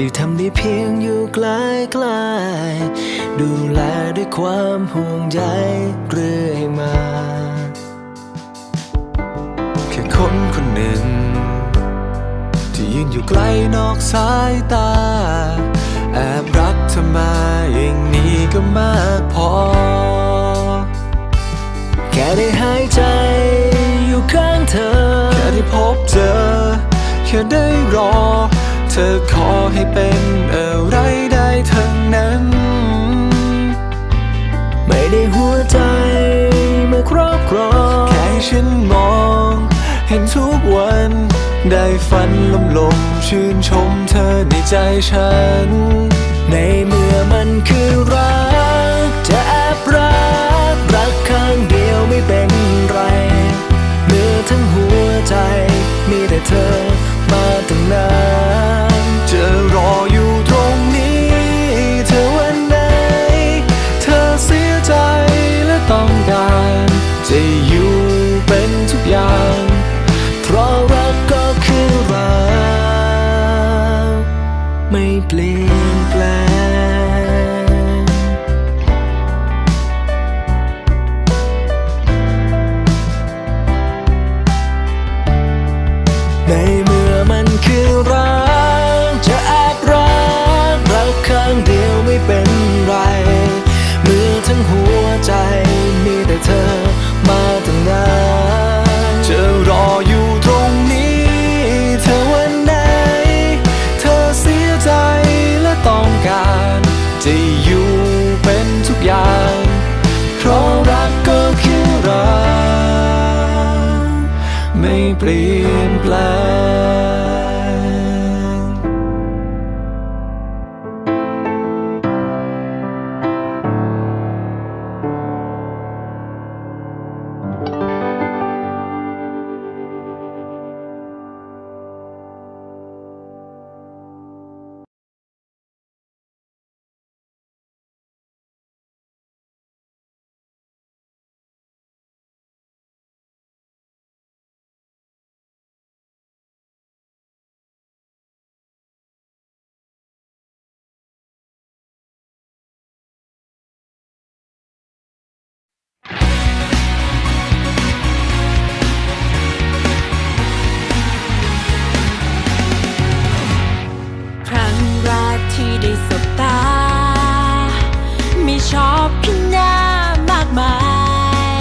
ที่ทำได้เพียงอยู่ใกล้ๆดูแลด้วยความห่วงใยเรื่อยมา แค่คนคนหนึ่ง ที่ยืนอยู่ไกลนอกสายตา แอบรักเธอมาอย่างนี้ก็มากพอ แค่ได้หายใจอยู่ข้างเธอ แค่ได้พบเจอ แค่ได้รอ ธอขอให้เป็นอะไรได้ทั้งนั้น ไม่ได้หัวใจมาครอบครองแค่ฉันมอง เห็นทุกวัน ได้ฝันลมลมๆชื่นชมเธอในใจฉัน ในเมื่อมันคือรัก เปลี่ยนแปลง ที่ได้สบตาไม่ชอบพินหน้ามากมาย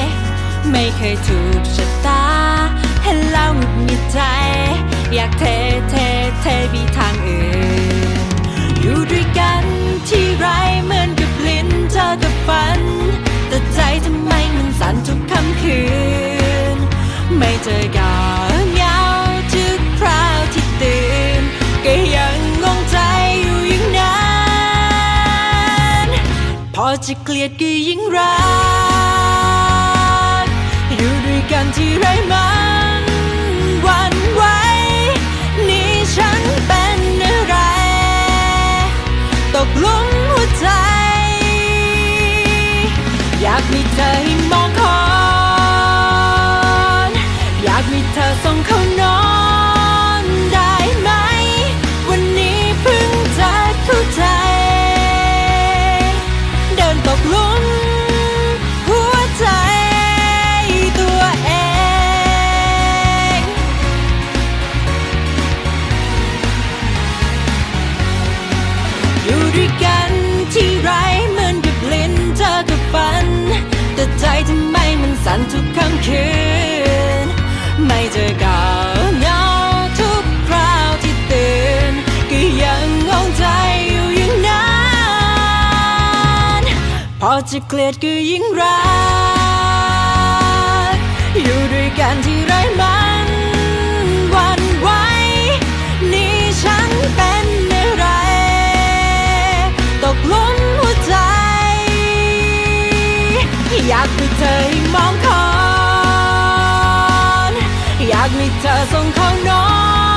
ไม่เคยถูกชะตา เห็นแล้วหงุดหงิดใจ อยากเทเทเทไปทางอื่น อยู่ด้วยกันที่ไรเหมือนกับลิ้นเจอกับฝัน แต่ใจทำไมมันสั่นทุกค่ำคืน ไม่เจอก็เพอจะเกลียดก็ยิ่งรัก อยู่ด้วยกันที่ไรมันหวันไหวนี่ฉันเป็นอะไร ตกลุมหัวใจ อยากมีเธอให้มองคอนอยากมีเธอส่งเข้านอน คืน ไม่เจอก็เหงาทุกคราวที่ตื่นก็ยังงงใจอยู่อย่างนั้นพอจะเกลียดก็ยิ่งรัก อยู่ด้วยกันที่ไรมันวันไหวนี่ฉันเป็นอะไร ตกหลุมหัวใจ อยากมีเธอ ส่งของน้อง